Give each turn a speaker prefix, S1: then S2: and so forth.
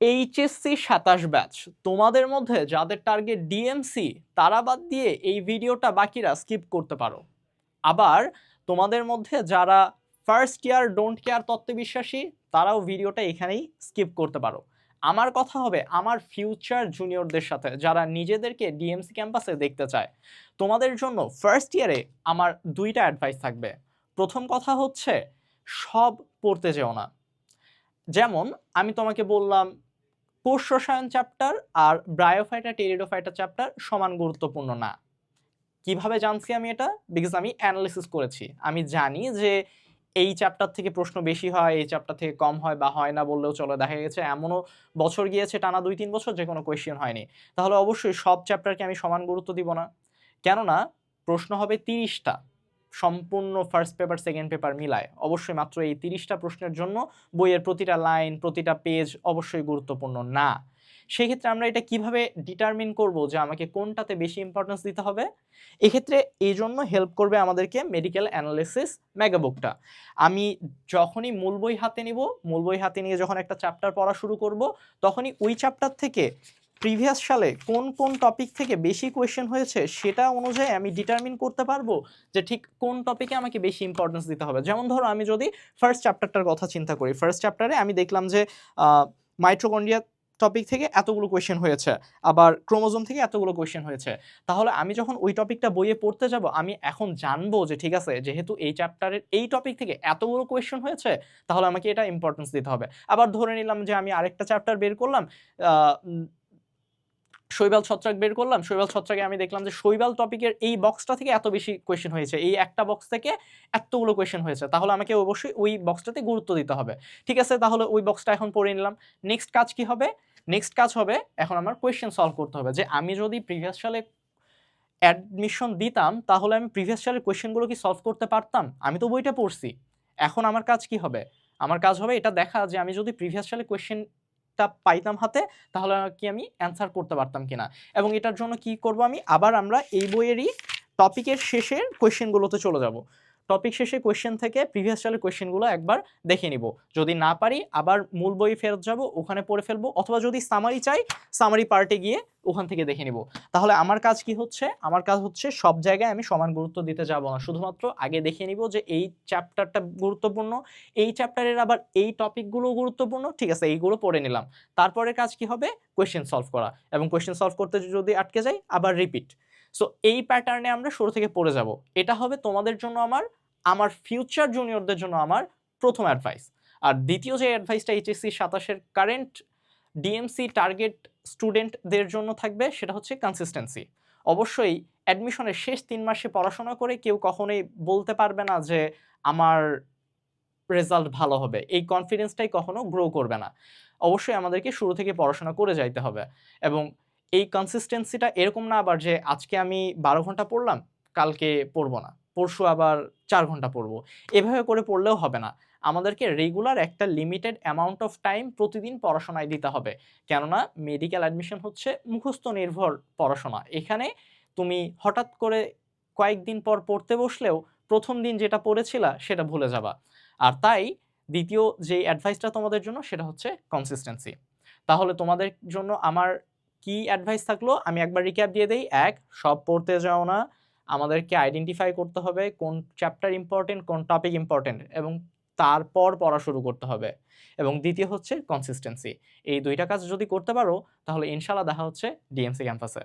S1: HSC সাতাশ batch তোমাদের মধ্যে যাদের টার্গেট ডিএমসি তারা বাদ দিয়ে এই ভিডিওটা বাকিরা স্কিপ করতে পারো। আবার তোমাদের মধ্যে যারা ফার্স্ট ইয়ার ডোন্ট কেয়ার তত্ত্বে বিশ্বাসী তারাও ভিডিওটা এখানেই স্কিপ করতে পারো। আমার কথা হবে আমার ফিউচার জুনিয়রদের সাথে, যারা নিজেদেরকে ডিএমসি ক্যাম্পাসে দেখতে চায়। তোমাদের জন্য ফার্স্ট ইয়ারে আমার দুইটা অ্যাডভাইস থাকবে। প্রথম কথা হচ্ছে, সব পড়তে যেও না। যেমন আমি তোমাকে বললাম কোষ রসায়ন চ্যাপ্টার আর ব্রায়োফাইটা টেরিডোফাইটা চ্যাপ্টার সমান গুরুত্বপূর্ণ না। কীভাবে জানছি আমি এটা? বিকজ আমি অ্যানালিসিস করেছি। আমি জানি যে এই চ্যাপ্টার থেকে প্রশ্ন বেশি হয়, এই চ্যাপ্টার থেকে কম হয় বা হয় না বললেও চলে। দেখা গেছে এমনও বছর গিয়েছে, টানা দুই তিন বছর যে কোনো কোয়েশ্চেন হয়নি। তাহলে অবশ্যই সব চ্যাপ্টারকে আমি সমান গুরুত্ব দিব না। কেননা প্রশ্ন হবে তিরিশটা। সম্পূর্ণ ফার্স্ট পেপার সেকেন্ড পেপার মিলায়। অবশ্যই মাত্র এই তিরিশটা প্রশ্নের জন্য বইয়ের প্রতিটা লাইন প্রতিটা পেজ অবশ্যই গুরুত্বপূর্ণ না। সেক্ষেত্রে আমরা এটা কীভাবে ডিটারমিন করব যে আমাকে কোনটাতে বেশি ইম্পর্টেন্স দিতে হবে? এক্ষেত্রে এই জন্য হেল্প করবে আমাদেরকে মেডিকেল অ্যানালিসিস ম্যাগাবুকটা। আমি যখনই মূল বই হাতে নিব, মূল বই হাতে নিয়ে যখন একটা চ্যাপ্টার পড়া শুরু করব, তখনই ওই চ্যাপ্টার থেকে প্রিভিয়াস সালে কোন কোন টপিক থেকে বেশি কোয়েশ্চেন হয়েছে সেটা অনুযায়ী আমি ডিটারমিন করতে পারব যে ঠিক কোন টপিকে আমাকে বেশি ইম্পর্টেন্স দিতে হবে। যেমন ধরো আমি যদি ফার্স্ট চ্যাপ্টারটার কথা চিন্তা করি ফার্স্ট চ্যাপ্টারে আমি দেখলাম যে মাইট্রোকন্ড্রিয়া টপিক থেকে এতগুলো কোয়েশ্চেন হয়েছে, আবার ক্রোমোজোম থেকে এতগুলো কোয়েশ্চেন হয়েছে। তাহলে আমি যখন ওই টপিকটা বইয়ে পড়তে যাব, আমি এখন জানব যে ঠিক আছে, যেহেতু এই চ্যাপ্টারের এই টপিক থেকে এতগুলো কোয়েশ্চেন হয়েছে, তাহলে আমাকে এটা ইম্পর্টেন্স দিতে হবে। আবার ধরে নিলাম যে আমি আরেকটা চ্যাপ্টার বের করলাম শৈবাল ছত্রাক বের করলাম। শৈবাল ছত্রাকে আমি দেখলাম যে শৈবাল টপিকের এই বক্সটা থেকে এত বেশি কোয়েশ্চেন হয়েছে। এই একটা বক্স থেকে এতগুলো কোয়েশ্চেন হয়েছে। তাহলে আমাকে অবশ্যই ওই বক্সটাতে গুরুত্ব দিতে হবে। ঠিক আছে, তাহলে ওই বক্সটা এখন পড়ে নিলাম। নেক্সট কাজ কি হবে? নেক্সট কাজ হবে, এখন আমার কোয়েশ্চেন সলভ করতে হবে যে আমি যদি প্রিভিয়াস সালে অ্যাডমিশন দিতাম, তাহলে আমি প্রিভিয়াস সালের কোয়েশ্চেনগুলো কি সলভ করতে পারতাম? আমি তো বইটা পড়ছি। এখন আমার কাজ কি হবে? আমার কাজ হবে এটা দেখা যে আমি যদি প্রিভিয়াস সালে কোয়েশ্চেনটা পাইতাম হাতে, তাহলে কি আমি অ্যান্সার করতে পারতাম কিনা? এবং এটার জন্য কি করব আমি? আবার আমরা এই বইয়েরই টপিকের শেষের কোয়েশ্চেনগুলোতে চলে যাব। টপিক শেষে কোয়েশ্চেন থেকে প্রিভিয়াস সালের কোয়েশ্চেনগুলো একবার দেখে নিব। যদি না পারি, আবার মূল বই ফেরত যাব, ওখানে পড়ে ফেলব, অথবা যদি সামারি চাই সামারি পার্টে গিয়ে ওখান থেকে দেখে নিব। তাহলে আমার কাজ কি হচ্ছে? আমার কাজ হচ্ছে সব জায়গায় আমি সমান গুরুত্ব দিতে যাব না। শুধুমাত্র আগে দেখে নিব যে এই চ্যাপ্টারটা গুরুত্বপূর্ণ, এই চ্যাপ্টারের আবার এই টপিকগুলো গুরুত্বপূর্ণ, ঠিক আছে, এইগুলো পড়ে নিলাম। তারপরে কাজ কি হবে? কোয়েশ্চেন সলভ করা। এবং কোয়েশ্চেন সলভ করতে যদি আটকে যাই, আবার রিপিট সো এই প্যাটার্নে আমরা শুরু থেকে পড়ে যাব। এটা হবে তোমাদের জন্য আমার আমার ফিউচার জুনিয়রদের জন্য আমার প্রথম অ্যাডভাইস আর দ্বিতীয় যে অ্যাডভাইসটা এইচএসসি সাতাশের কারেন্ট ডিএমসি টার্গেট স্টুডেন্টদের জন্য থাকবে, সেটা হচ্ছে কনসিস্টেন্সি অবশ্যই অ্যাডমিশনের শেষ তিন মাসে পড়াশোনা করে কেউ কখনোই বলতে পারবে না যে আমার রেজাল্ট ভালো হবে। এই কনফিডেন্সটাই কখনো গ্রো করবে না। অবশ্যই আমাদেরকে শুরু থেকে পড়াশোনা করে যাইতে হবে এবং এই কনসিস্টেন্সিটা এরকম না আবার যে আজকে আমি বারো ঘণ্টা পড়লাম, কালকে পড়ব না। পরশু আবার চার ঘণ্টা পড়ব। এভাবে করে পড়লেও হবে না। আমাদেরকে রেগুলার একটা লিমিটেড অ্যামাউন্ট অফ টাইম প্রতিদিন পড়াশোনায় দিতে হবে। কেননা মেডিকেল অ্যাডমিশন হচ্ছে মুখস্থ নির্ভর পড়াশোনা। এখানে তুমি হঠাৎ করে কয়েকদিন পর পড়তে বসলেও প্রথম দিন যেটা পড়েছিলা সেটা ভুলে যাবা। আর তাই দ্বিতীয় যে অ্যাডভাইসটা তোমাদের জন্য সেটা হচ্ছে কনসিস্টেন্সি তাহলে তোমাদের জন্য আমার কি অ্যাডভাইস থাকল? আমি একবার রিক্যাপ দিয়ে দেই। এক, সব পড়তে যাও না। আমাদেরকে আইডেন্টিফাই করতে হবে কোন চ্যাপ্টার ইম্পর্টেন্ট কোন টপিক ইম্পর্টেন্ট এবং তারপর পড়া শুরু করতে হবে। এবং দ্বিতীয় হচ্ছে কনসিস্টেন্সি এই দুইটা কাজ যদি করতে পারো, তাহলে ইনশাল্লাহ দেখা হচ্ছে ডিএমসি ক্যাম্পাসে